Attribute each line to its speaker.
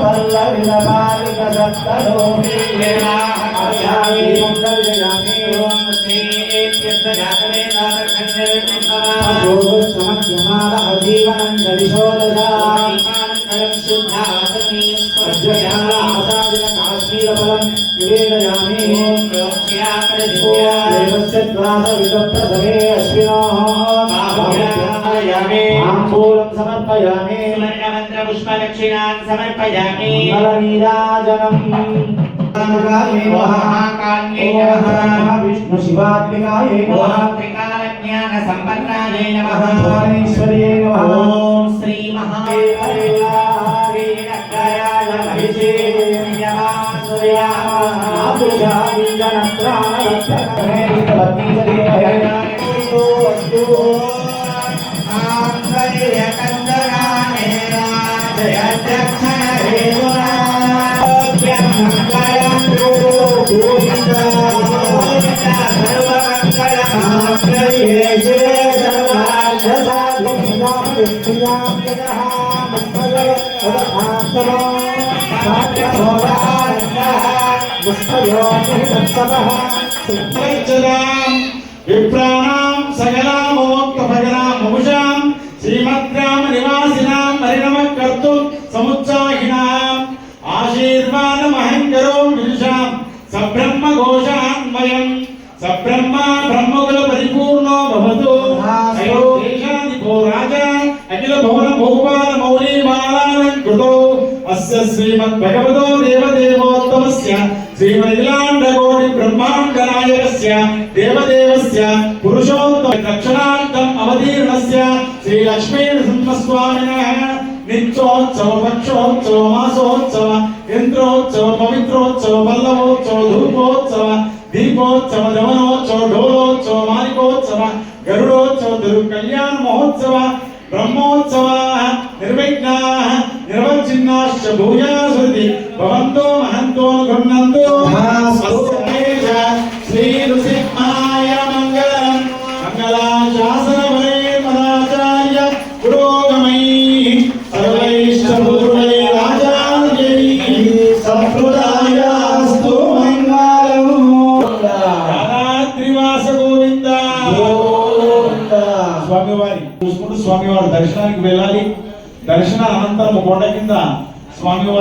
Speaker 1: వ్యాసవల్లవిలమాలిక సత్తలోమి नरं शुद्धासने वज्रजालाहसादिनकाश्मीरफलं निवेदयामि देवस्य द्वासविदप्रथमे अश्विनः आम्बूलं समर्पयामि पुष्पदक्षिणान् समर्पयामि बलवीराजनम् महाकान्ये विष्णुशिवात्मिकाये తాంబూలం సమర్పయామి
Speaker 2: పుష్పదక్షిణాన్ సమర్పయామి
Speaker 1: మంగళనీరాజనం విష్ణు శివాత్మికాయ
Speaker 2: జ్ఞాన సంపన్నాయ నమ
Speaker 1: భువనేశ్వర్యే నమః
Speaker 2: ఓం శ్రీ
Speaker 3: విప్రాణాం సకలామోక్తభజనాం ముముషాం శ్రీమద్రామ నివాసినాం పరిణమ కర్తు సముత్సాహినాం ఆశీర్వాదమహం కరోం విదుషాం సబ్రహ్మ ఘోషాన్వయం సబ్రహ్మ బ్రహ్మకుల పరిపూర్ణ అస్య శ్రీమద్ భగవతో దేవదేవోత్తమస్య శ్రీమదిలాండకోటి బ్రహ్మాండ నాయకస్య దేవదేవస్య పురుషోత్తమ దక్షిణాంతం అవతీర్ణస్య శ్రీ లక్ష్మీ నృసింహస్వామినః నిత్యోత్సవ పక్షోత్సవ మాసోత్సవ ఇంద్రోత్సవ పవిత్రోత్సవ పల్లవోత్సవ ధూపోత్సవ దీపోత్సవ దమనోత్సవ ఢోలోత్సవ మాలికోత్సవ గరుడోత్సవ దురు కళ్యాణ మహోత్సవ బ్రహ్మోత్సవ నిర్విఘ్నా నిర్వచిన్నాశ్చ భూయాసుతి భవంతో మహంతో గృహ్ణంతో చూసుకుంటూ స్వామివారి దర్శనానికి వెళ్ళాలి. దర్శన అనంతరం కొండ కింద స్వామివారి